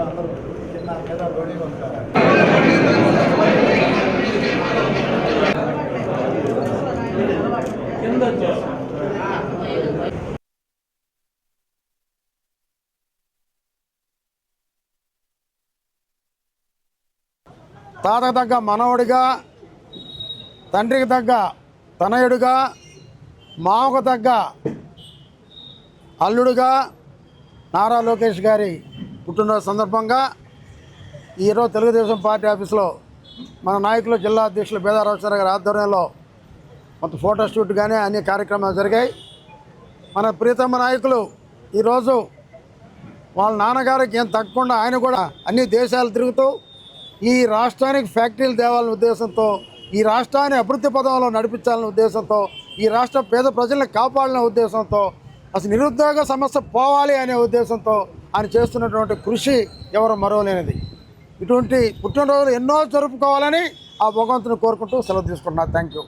అందరూ చిన్న మీద బడి ఉంటారు తాతకు తగ్గ మనవడిగా తండ్రికి తగ్గ తనయుడుగా మావకు తగ్గ అల్లుడుగా నారా లోకేష్ గారి పుట్టినరోజు సందర్భంగా ఈరోజు తెలుగుదేశం పార్టీ ఆఫీస్లో మన నాయకులు జిల్లా అధ్యక్షులు బేదారావు గారి ఆధ్వర్యంలో మొత్తం ఫోటో షూట్ కానీ అన్ని కార్యక్రమాలు జరిగాయి. మన ప్రీతమ నాయకులు ఈరోజు వాళ్ళ నాన్నగారికి ఏం తగ్గకుండా ఆయన కూడా అన్ని దేశాలు తిరుగుతూ ఈ రాష్ట్రానికి ఫ్యాక్టరీలు తేవాలనే ఉద్దేశంతో ఈ రాష్ట్రాన్ని అభివృద్ధి పదంలో నడిపించాలనే ఉద్దేశంతో ఈ రాష్ట్ర పేద ప్రజల్ని కాపాడాలనే ఉద్దేశంతో అసలు నిరుద్యోగ సమస్య పోవాలి అనే ఉద్దేశంతో ఆయన చేస్తున్నటువంటి కృషి ఎవరు మరవలేనిది ఇటువంటి పుట్టినరోజులు ఎన్నో జరుపుకోవాలని ఆ భగవంతుని కోరుకుంటూ సెలవు తీసుకుంటున్నా. Thank you